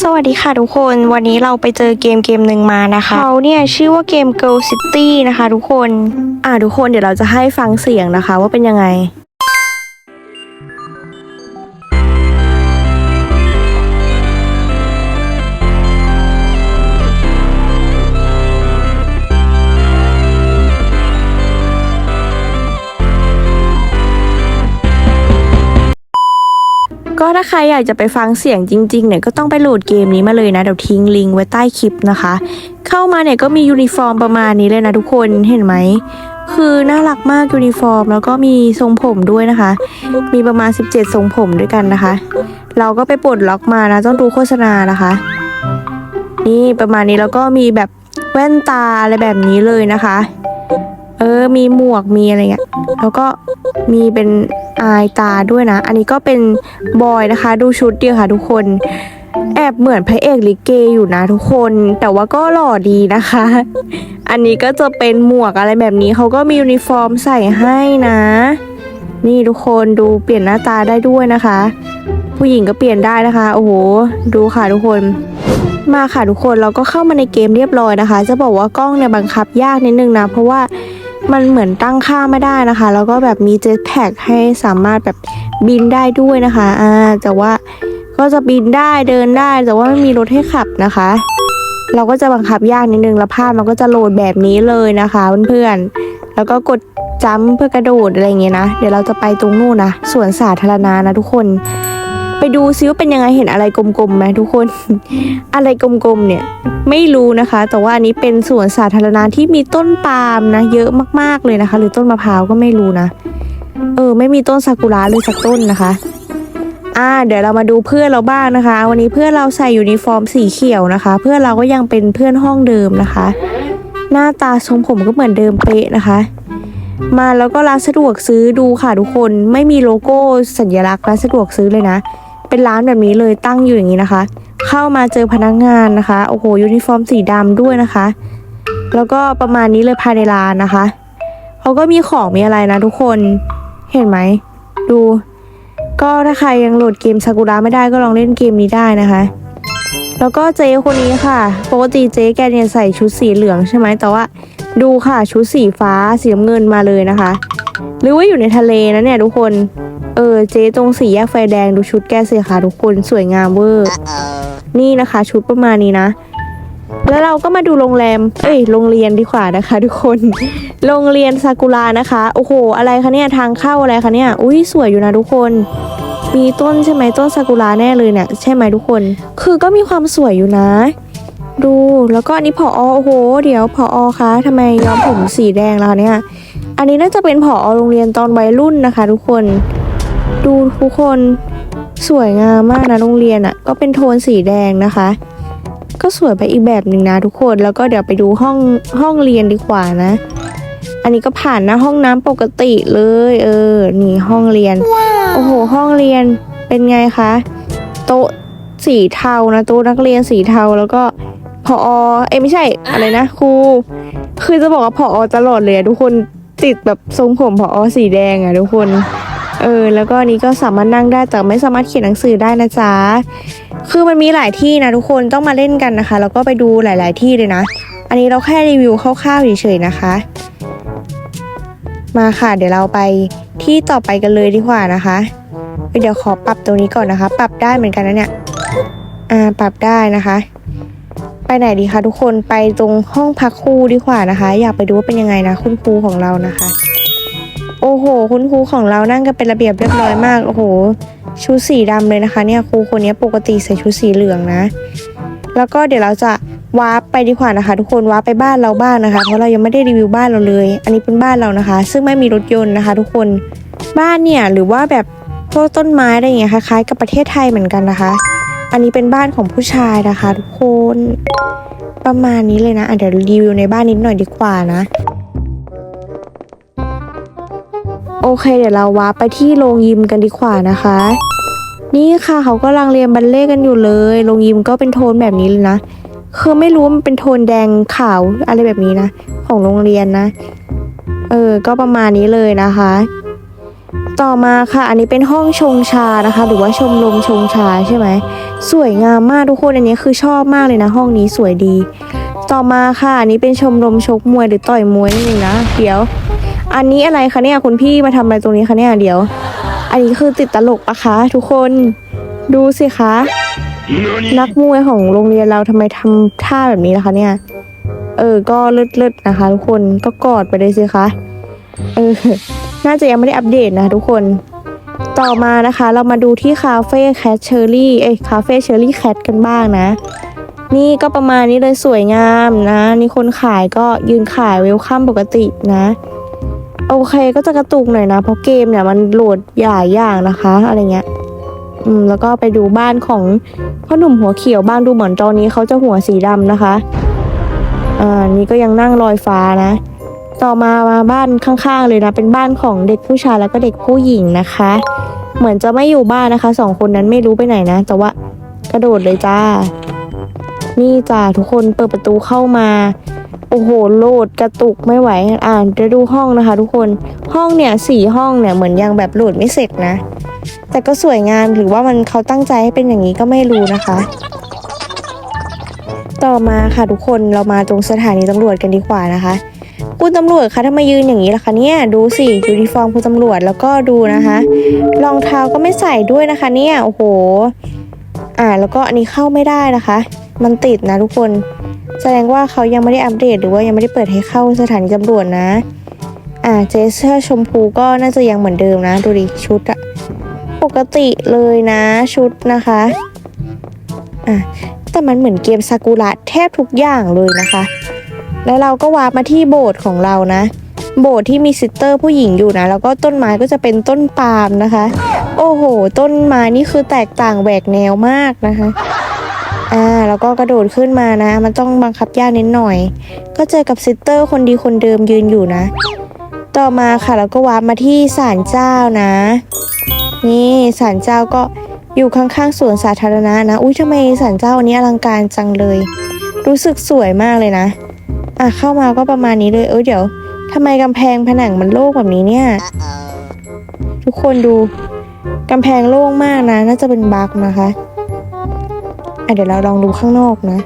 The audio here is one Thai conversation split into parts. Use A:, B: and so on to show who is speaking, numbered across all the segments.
A: สวัสดีค่ะทุกคนวันนี้เราไปเจอเกมเกมหนึ่งมานะคะเขาเนี่ยชื่อว่าเกม Girl City นะคะ ทุกคน อ่าทุกคนเดี๋ยวเราจะให้ฟังเสียงนะคะ ว่าเป็นยังไง ถ้าใครอยากจะไปฟังเสียงจริงๆเนี่ยก็ต้องไปโหลดเกมนี้มาเลยนะเดี๋ยวทิ้งลิงก์ไว้ใต้คลิปนะคะ เข้ามาเนี่ยก็มียูนิฟอร์มประมาณนี้เลยนะทุกคนเห็นไหมคือน่ารักมากยูนิฟอร์ม แล้วก็มีทรงผมด้วยนะคะ มีประมาณ 17 ทรงผมด้วยกันนะคะ เราก็ไปปลดล็อกมานะต้องดูโฆษณานะคะ นี่ประมาณนี้แล้วก็มีแบบแว่นตาอะไรแบบนี้เลยนะคะ เออ มีหมวกมีอะไรเงี้ย แล้วก็มีเป็นอายตาด้วยนะ อันนี้ก็เป็นบอยนะคะ ดูชุดเดียวค่ะทุกคน แอบเหมือนพระเอกลิเกอยู่นะทุกคน แต่ว่าก็หล่อดีนะคะ อันนี้ก็จะเป็นหมวกอะไรแบบนี้ เขาก็มียูนิฟอร์มใส่ให้นะ นี่ทุกคนดูเปลี่ยนหน้าตาได้ด้วยนะคะ ผู้หญิงก็เปลี่ยนได้นะคะ โอ้โห ดูค่ะทุกคนมาค่ะทุกคนเราก็เข้ามาในเกมเรียบร้อยนะคะ จะบอกว่ากล้องเนี่ยบังคับยากนิดนึงนะ เพราะว่า มันเหมือนตั้งค่าไม่ได้นะคะ แล้วก็แบบมีเจ็ตแพ็กให้สามารถแบบบินได้ด้วยนะคะอ่าแต่ว่าก็จะบินได้เดินได้ แต่ว่าไม่มีรถให้ขับนะคะ เราก็จะบังคับยากนิดนึงแล้วภาพมันก็จะโหลดแบบนี้เลยนะคะเพื่อนๆแล้วก็กดจัมป์เพื่อกระโดดอะไรอย่างเงี้ยนะ เดี๋ยวเราจะไปตรงนู่นนะสวนสาธารณะนะทุกคน ไปดูซิว่าเป็นยังไงเห็นอะไรกลมๆไหมทุกคน อะไรกลมๆเนี่ยไม่รู้นะคะ แต่ว่าอันนี้เป็นสวนสาธารณะที่มีต้นปาล์มนะเยอะมากๆเลยนะคะ หรือต้นมะพร้าวก็ไม่รู้นะ เออ ไม่มีต้นซากุระเลยสักต้นนะคะ อ่า เดี๋ยวเรามาดูเพื่อนเราบ้างนะคะ วันนี้เพื่อนเราใส่ยูนิฟอร์มสีเขียวนะคะ เพื่อนเราก็ยังเป็นเพื่อนห้องเดิมนะคะ หน้าตาทรงผมก็เหมือนเดิมเป๊ะนะคะมาแล้วก็ร้านสะดวกซื้อดูค่ะทุกคนไม่มีโลโก้สัญลักษณ์ร้านสะดวกซื้อเลยนะ เป็นร้านแบบนี้เลยตั้งอยู่อย่างนี้นะคะ เข้ามาเจอพนักงานนะคะ โอ้โหยูนิฟอร์มสีดำด้วยนะคะ แล้วก็ประมาณนี้เลยภายในร้านนะคะเขาก็มีของมีอะไรนะทุกคนเห็นไหม ดู ก็ถ้าใครยังโหลดเกมซากุระไม่ได้ก็ลองเล่นเกมนี้ได้นะคะ แล้วก็เจ๊คนนี้ค่ะ ปกติเจ๊แกเนี่ยใส่ชุดสีเหลืองใช่ไหมแต่ว่า ดูค่ะชุดสีฟ้าสีน้ำเงินมาเลยนะคะ หรือว่าอยู่ในทะเลนะเนี่ยทุกคน เออเจ๊ตรงสี่แยกไฟแดงดูชุดแกสิค่ะทุกคนสวยงามเวอร์ นี่นะคะ ชุดประมาณนี้นะ แล้วเราก็มาดูโรงแรม เอ้ยโรงเรียนดีกว่านะคะ ทุกคน โรงเรียนซากุระนะคะ โอ้โห อะไรคะเนี่ยทางเข้าอะไรคะเนี่ย อุ้ยสวยอยู่นะทุกคน มีต้นใช่ไหมต้นซากุระแน่เลยเนี่ยใช่ไหมทุกคน คือก็มีความสวยอยู่นะดูแล้วก็อันนี้ผอโอ้โห เดี๋ยวผอคะทำไมย้อมผมสีแดงแล้วเนี่ย อันนี้น่าจะเป็นผอโรงเรียนตอนวัยรุ่นนะคะ ทุกคน ดูทุกคนสวยงามมากนะโรงเรียนอะ่ะ ก็เป็นโทนสีแดงนะคะ ก็สวยไปอีกแบบหนึ่งนะทุกคนแล้วก็เดี๋ยวไปดูห้องห้องเรียนดีกว่านะ อันนี้ก็ผ่านหน้าห้องน้ำปกติเลย เออ นี่ห้องเรียน โอ้โห ห้องเรียนเป็นไงคะโต๊ะสีเทานะโต๊ะนักเรียนสีเทาแล้วก็พอเอ้ยไม่ใช่อะไรนะครูคือจะบอกว่าพอตลอดเลยอะทุกคน ติดแบบทรงผมพออสีแดงอะทุกคน เออ แล้วก็นนี้ก็สามารถนั่งได้แต่ไม่สามารถเขียนหนังสือได้นะจ๊ะ คือมันมีหลายที่นะทุกคนต้องมาเล่นกันนะคะ แล้วก็ไปดูหลาย ๆ ที่เลยนะ อันนี้เราแค่รีวิวคร่าวๆเฉยๆนะคะ มาค่ะ เดี๋ยวเราไปที่ต่อไปกันเลยดีกว่านะคะ เดี๋ยวขอปรับตรงนี้ก่อนนะคะ ปรับได้เหมือนกันนะเนี่ย อ่า ปรับได้นะคะ ไปไหนดีคะทุกคนไปตรงห้องพักครูดีกว่านะคะ อยากไปดูว่าเป็นยังไงนะ คุณครูของเรานะคะ โอ้โห คุณครูของเรานั่งกันเป็นระเบียบเรียบร้อยมาก โอ้โห ชุดสีดำเลยนะคะ เนี่ยครูคนนี้ปกติใส่ชุดสีเหลืองนะ แล้วก็เดี๋ยวเราจะวาร์ปไปดีกว่านะคะ ทุกคนวาร์ปไปบ้านเราบ้างนะคะ เพราะเรายังไม่ได้รีวิวบ้านเราเลย อันนี้เป็นบ้านเรานะคะ ซึ่งไม่มีรถยนต์นะคะ ทุกคนบ้านเนี่ยหรือว่าแบบพวกต้นไม้อะไรอย่างเงี้ยคล้ายๆกับประเทศไทยเหมือนกันนะคะ อันนี้เป็นบ้านของผู้ชายนะคะ ทุกคนประมาณนี้เลยนะอะเดี๋ยวรีวิวในบ้านนิดหน่อยดีกว่านะโอเค เดี๋ยวเราวาร์ปไปที่โรงยิมกันดีกว่านะคะ นี่ค่ะเขากำลังเรียนบัลเล่กันอยู่เลยโรงยิมก็เป็นโทนแบบนี้เลยนะคือไม่รู้ว่ามันเป็นโทนแดงขาวอะไรแบบนี้นะ ของโรงเรียนนะ เออ ก็ประมาณนี้เลยนะคะ ต่อมาค่ะ อันนี้เป็นห้องชงชานะคะ หรือว่าชมรมชงชาใช่ไหม สวยงามมากทุกคน อันนี้คือชอบมากเลยนะ ห้องนี้สวยดี ต่อมาค่ะ อันนี้เป็นชมรมชกมวยหรือต่อยมวยนี่เองนะ เดี๋ยว อันนี้อะไรคะเนี่ยคุณพี่มาทำอะไรตรงนี้คะเนี่ยเดี๋ยว อันนี้คือติดตลกปะคะ ทุกคน ดูสิคะ นักมวยของโรงเรียนเราทำไมทำท่าแบบนี้ล่ะคะเนี่ย เออ ก็เลิศๆนะคะ ทุกคน ก็กอดไปเลยสิคะ เออ น่าจะยังไม่ได้อัปเดตนะทุกคน ต่อมานะคะ เรามาดูที่คาเฟ่แคทเชอรี่เอ้ยคาเฟ่เชอรี่แคทกันบ้างนะ นี่ก็ประมาณนี้เลยสวยงามนะ นี่คนขายก็ยืนขายเวลคัมปกตินะโอเคก็จะกระตุกหน่อยนะ เพราะเกมเนี่ยมันโหลดหลายอย่างนะคะ อะไรเงี้ย อืมแล้วก็ไปดูบ้านของพ่อหนุ่มหัวเขียวบ้านดูเหมือนตอนนี้เขาจะหัวสีดำนะคะอ่านี่ก็ยังนั่งลอยฟ้านะ ต่อมามาบ้านข้างๆเลยนะ เป็นบ้านของเด็กผู้ชายแล้วก็เด็กผู้หญิงนะคะ เหมือนจะไม่อยู่บ้านนะคะสองคนนั้นไม่รู้ไปไหนนะ แต่ว่ากระโดดเลยจ้า นี่จ้าทุกคนเปิดประตูเข้ามา โอ้โหโหลดกระตุกไม่ไหว อ่านเดี๋ยวดูห้องนะคะ ทุกคน ห้องเนี่ยสี่ห้องเนี่ยเหมือนยังแบบโหลดไม่เสร็จนะ แต่ก็สวยงามหรือว่ามันเขาตั้งใจให้เป็นอย่างนี้ก็ไม่รู้นะคะต่อมาค่ะทุกคนเรามาตรงสถานีตำรวจกันดีกว่านะคะ คุณตำรวจคะทำไมยืนอย่างนี้ล่ะคะเนี่ยดูสิยูนิฟอร์มคุณตำรวจแล้วก็ดูนะคะรองเท้าก็ไม่ใส่ด้วยนะคะเนี่ยโอ้โห อ่าแล้วก็อันนี้เข้าไม่ได้นะคะ มันติดนะทุกคน แสดงว่าเขายังไม่ได้อัปเดตหรือว่ายังไม่ได้เปิดให้เข้าสถานีตำรวจนะ อ่าเจเสื้อชมพูก็น่าจะยังเหมือนเดิมนะ ดูดิชุดอะปกติเลยนะชุดนะคะอะแต่มันเหมือนเกมซากุระแทบทุกอย่างเลยนะคะ แล้วเราก็วาร์ปมาที่โบสถ์ของเรานะ โบสถ์ที่มีซิสเตอร์ผู้หญิงอยู่นะ แล้วก็ต้นไม้ก็จะเป็นต้นปาล์มนะคะ โอ้โห ต้นไม้นี่คือแตกต่างแหวกแนวมากนะคะอ่าแล้วก็กระโดดขึ้นมานะ มันต้องบังคับยากนิดหน่อย ก็เจอกับซิสเตอร์คนดีคนเดิมยืนอยู่นะ ต่อมาค่ะแล้วก็วาร์ปมาที่ศาลเจ้านะ นี่ศาลเจ้าก็อยู่ข้างๆสวนสาธารณะนะ อุ้ยทำไมศาลเจ้าอันนี้อลังการจังเลย รู้สึกสวยมากเลยนะ อะเข้ามาก็ประมาณนี้เลย เออเดี๋ยวทำไมกำแพงผนังมันโล่งแบบนี้เนี่ย ทุกคนดูกำแพงโล่งมากนะ น่าจะเป็นบั๊กนะคะอะเดี๋ยวเราลองดูข้างนอกนะ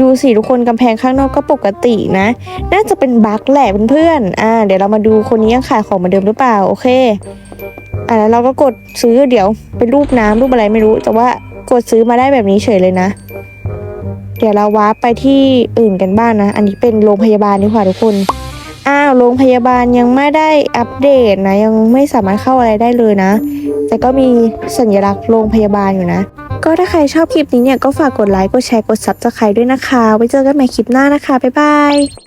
A: ดูสิทุกคนกำแพงข้างนอกก็ปกตินะ น่าจะเป็นบั๊กแหละเพื่อนๆอ่าเดี๋ยวเรามาดูคนนี้ยังขายของเหมือนเดิมหรือเปล่าโอเคอะแล้วเราก็กดซื้อเดี๋ยวเป็นรูปน้ำรูปอะไรไม่รู้ แต่ว่ากดซื้อมาได้แบบนี้เฉยเลยนะ เดี๋ยวเราวาร์ปไปที่อื่นกันบ้างนะ อันนี้เป็นโรงพยาบาลดีกว่าทุกคน อ้าวโรงพยาบาลยังไม่ได้อัปเดตนะ ยังไม่สามารถเข้าอะไรได้เลยนะ แต่ก็มีสัญลักษณ์โรงพยาบาลอยู่นะ ก็ถ้าใครชอบคลิปนี้เนี่ยก็ฝากกดไลค์ กดแชร์ กดซับสไครต์ด้วยนะคะ ไว้เจอกันใหม่คลิปหน้านะคะ บ๊ายบาย